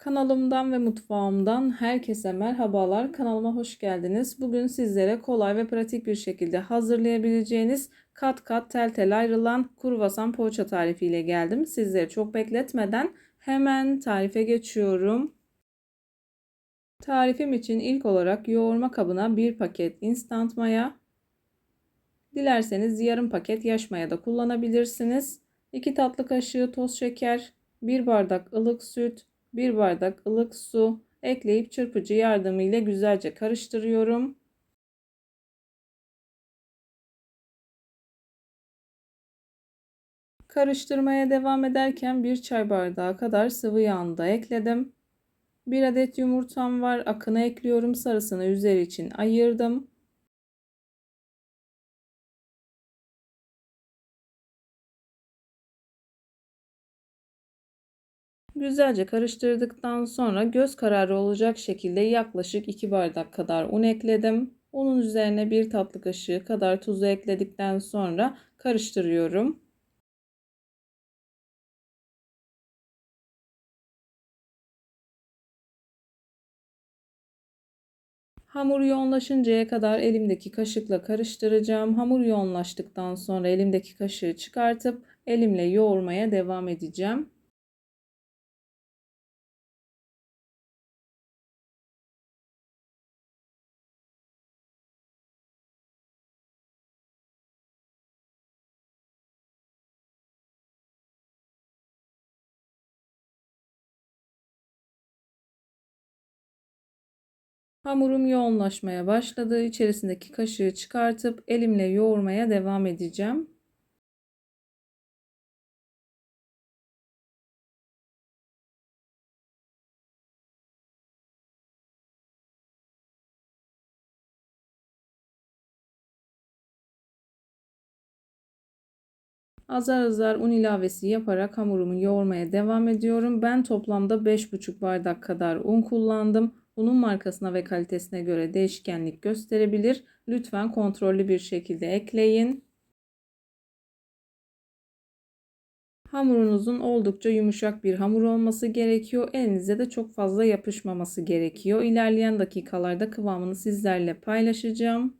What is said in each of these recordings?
Kanalımdan ve mutfağımdan herkese merhabalar. Kanalıma hoş geldiniz. Bugün sizlere kolay ve pratik bir şekilde hazırlayabileceğiniz kat kat tel tel ayrılan kruvasan poğaça tarifi ile geldim. Sizleri çok bekletmeden hemen tarife geçiyorum. Tarifim için ilk olarak yoğurma kabına bir paket instant maya, dilerseniz yarım paket yaş maya da kullanabilirsiniz. 2 tatlı kaşığı toz şeker, 1 bardak ılık süt, 1 bardak ılık su ekleyip çırpıcı yardımıyla güzelce karıştırıyorum. Karıştırmaya devam ederken 1 çay bardağı kadar sıvı yağını da ekledim. 1 adet yumurtam var. Akını ekliyorum. Sarısını üzeri için ayırdım. Güzelce karıştırdıktan sonra göz kararı olacak şekilde yaklaşık 2 bardak kadar un ekledim. Unun üzerine 1 tatlı kaşığı kadar tuzu ekledikten sonra karıştırıyorum. Hamur yoğunlaşıncaya kadar elimdeki kaşıkla karıştıracağım. Hamur yoğunlaştıktan sonra elimdeki kaşığı çıkartıp elimle yoğurmaya devam edeceğim. Hamurum yoğunlaşmaya başladı. İçerisindeki kaşığı çıkartıp elimle yoğurmaya devam edeceğim. Azar azar un ilavesi yaparak hamurumu yoğurmaya devam ediyorum. Ben toplamda 5,5 bardak kadar un kullandım. Unun markasına ve kalitesine göre değişkenlik gösterebilir. Lütfen kontrollü bir şekilde ekleyin. Hamurunuzun oldukça yumuşak bir hamur olması gerekiyor. Elinize de çok fazla yapışmaması gerekiyor. İlerleyen dakikalarda kıvamını sizlerle paylaşacağım.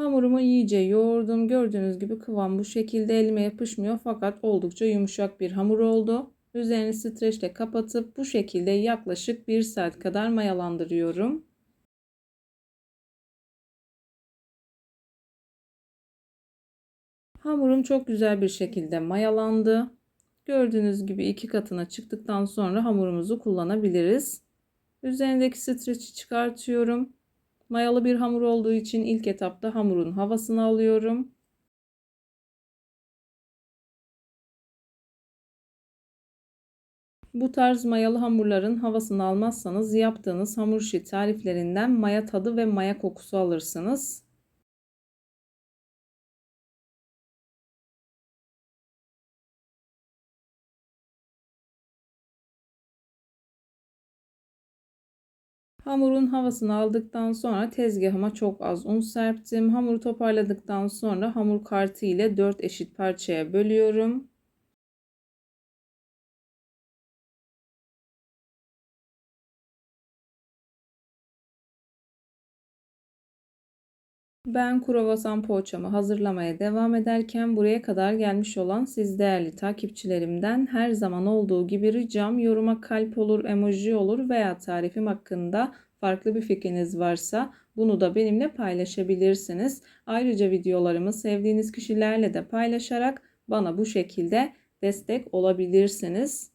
Hamurumu iyice yoğurdum. Gördüğünüz gibi kıvam bu şekilde elime yapışmıyor fakat oldukça yumuşak bir hamur oldu. Üzerini streçle kapatıp bu şekilde yaklaşık 1 saat kadar mayalandırıyorum. Hamurum çok güzel bir şekilde mayalandı. Gördüğünüz gibi iki katına çıktıktan sonra hamurumuzu kullanabiliriz. Üzerindeki streçi çıkartıyorum. Mayalı bir hamur olduğu için ilk etapta hamurun havasını alıyorum. Bu tarz mayalı hamurların havasını almazsanız yaptığınız hamur işi tariflerinden maya tadı ve maya kokusu alırsınız. Hamurun havasını aldıktan sonra tezgahıma çok az un serptim. Hamuru toparladıktan sonra hamur kartı ile 4 eşit parçaya bölüyorum. Ben kruvasan poğaçamı hazırlamaya devam ederken buraya kadar gelmiş olan siz değerli takipçilerimden her zaman olduğu gibi ricam yoruma kalp olur, emoji olur veya tarifim hakkında farklı bir fikriniz varsa bunu da benimle paylaşabilirsiniz. Ayrıca videolarımı sevdiğiniz kişilerle de paylaşarak bana bu şekilde destek olabilirsiniz.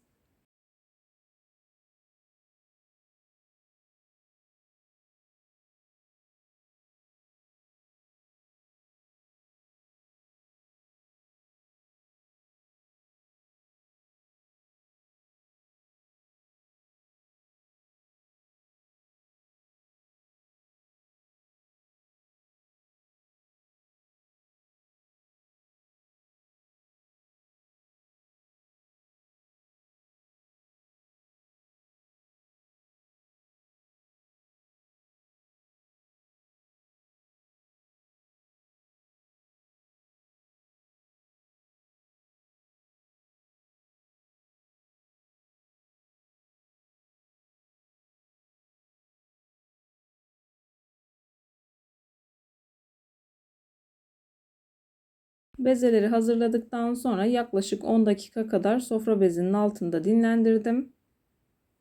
Bezeleri hazırladıktan sonra yaklaşık 10 dakika kadar sofra bezinin altında dinlendirdim.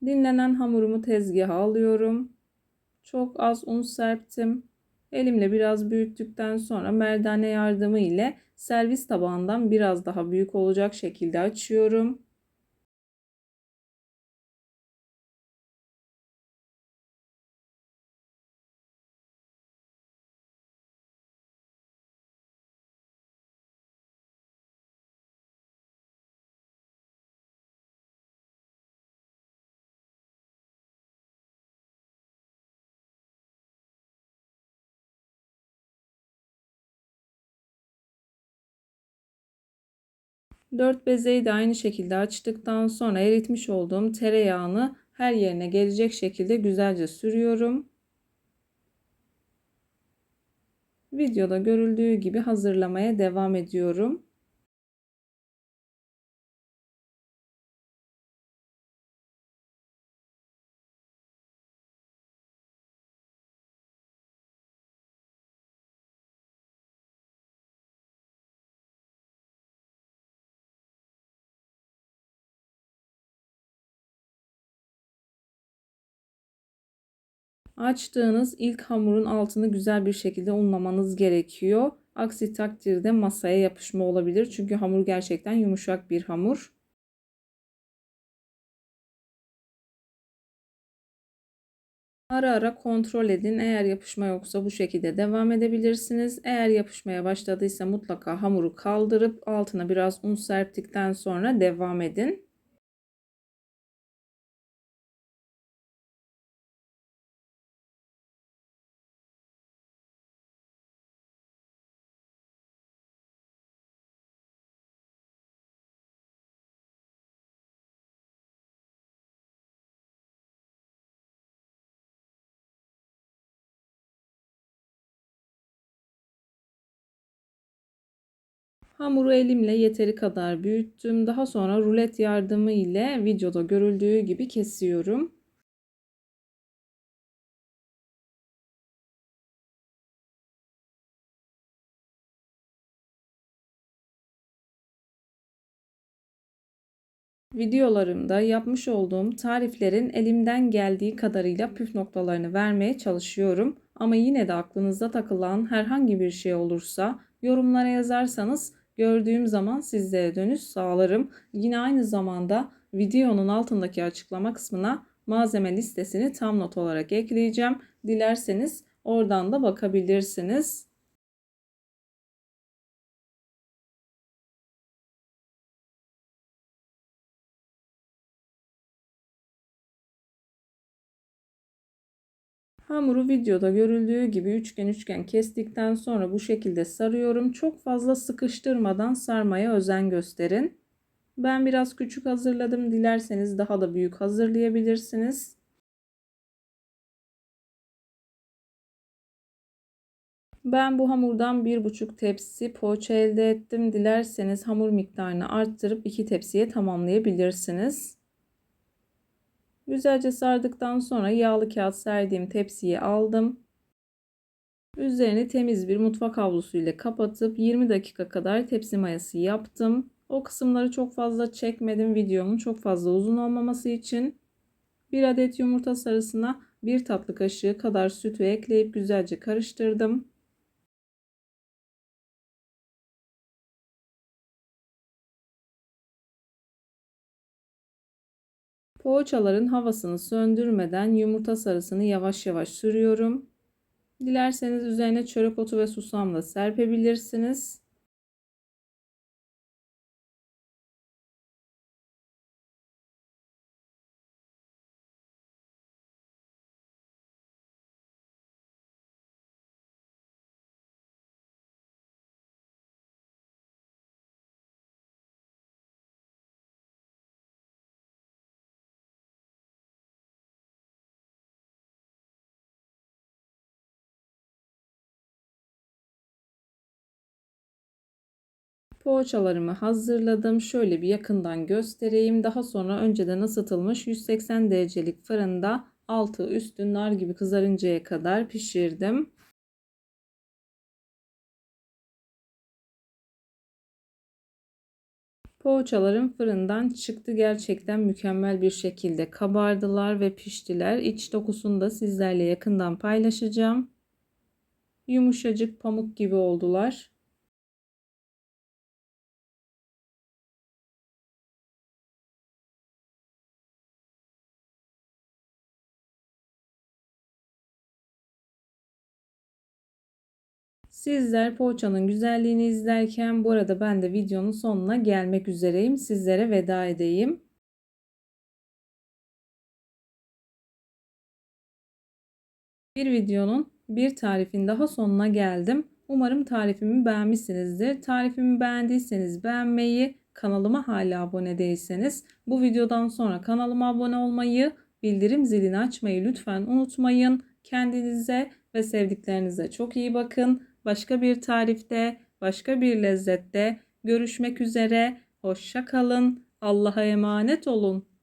Dinlenen hamurumu tezgaha alıyorum. Çok az un serptim. Elimle biraz büyüttükten sonra merdane yardımı ile servis tabağından biraz daha büyük olacak şekilde açıyorum. Dört bezeyi de aynı şekilde açtıktan sonra eritmiş olduğum tereyağını her yerine gelecek şekilde güzelce sürüyorum. Videoda görüldüğü gibi hazırlamaya devam ediyorum. Açtığınız ilk hamurun altını güzel bir şekilde unlamanız gerekiyor. Aksi takdirde masaya yapışma olabilir. Çünkü hamur gerçekten yumuşak bir hamur. Ara ara kontrol edin. Eğer yapışma yoksa bu şekilde devam edebilirsiniz. Eğer yapışmaya başladıysa mutlaka hamuru kaldırıp altına biraz un serptikten sonra devam edin. Hamuru elimle yeteri kadar büyüttüm. Daha sonra rulet yardımı ile videoda görüldüğü gibi kesiyorum. Videolarımda yapmış olduğum tariflerin elimden geldiği kadarıyla püf noktalarını vermeye çalışıyorum. Ama yine de aklınızda takılan herhangi bir şey olursa yorumlara yazarsanız gördüğüm zaman sizlere dönüş sağlarım. Yine aynı zamanda videonun altındaki açıklama kısmına malzeme listesini tam not olarak ekleyeceğim. Dilerseniz oradan da bakabilirsiniz. Hamuru videoda görüldüğü gibi üçgen üçgen kestikten sonra bu şekilde sarıyorum. Çok fazla sıkıştırmadan sarmaya özen gösterin. Ben biraz küçük hazırladım. Dilerseniz daha da büyük hazırlayabilirsiniz. Ben bu hamurdan bir buçuk tepsi poğaça elde ettim. Dilerseniz hamur miktarını arttırıp iki tepsiye tamamlayabilirsiniz. Güzelce sardıktan sonra yağlı kağıt serdiğim tepsiye aldım. Üzerini temiz bir mutfak havlusu ile kapatıp 20 dakika kadar tepsi mayası yaptım. O kısımları çok fazla çekmedim videomun çok fazla uzun olmaması için. Bir adet yumurta sarısına bir tatlı kaşığı kadar sütü ekleyip güzelce karıştırdım. Poğaçaların havasını söndürmeden yumurta sarısını yavaş yavaş sürüyorum. Dilerseniz üzerine çörek otu ve susam da serpebilirsiniz. Poğaçalarımı hazırladım. Şöyle bir yakından göstereyim. Daha sonra önceden ısıtılmış 180 derecelik fırında altı üstü nar gibi kızarıncaya kadar pişirdim. Poğaçalarım fırından çıktı. Gerçekten mükemmel bir şekilde kabardılar ve piştiler. İç dokusunu da sizlerle yakından paylaşacağım. Yumuşacık pamuk gibi oldular. Sizler poğaçanın güzelliğini izlerken bu arada ben de videonun sonuna gelmek üzereyim. Sizlere veda edeyim. Bir videonun bir tarifin daha sonuna geldim. Umarım tarifimi beğenmişsinizdir. Tarifimi beğendiyseniz beğenmeyi, kanalıma hala abone değilseniz bu videodan sonra kanalıma abone olmayı, bildirim zilini açmayı lütfen unutmayın. Kendinize ve sevdiklerinize çok iyi bakın. Başka bir tarifte, başka bir lezzette görüşmek üzere. Hoşça kalın. Allah'a emanet olun.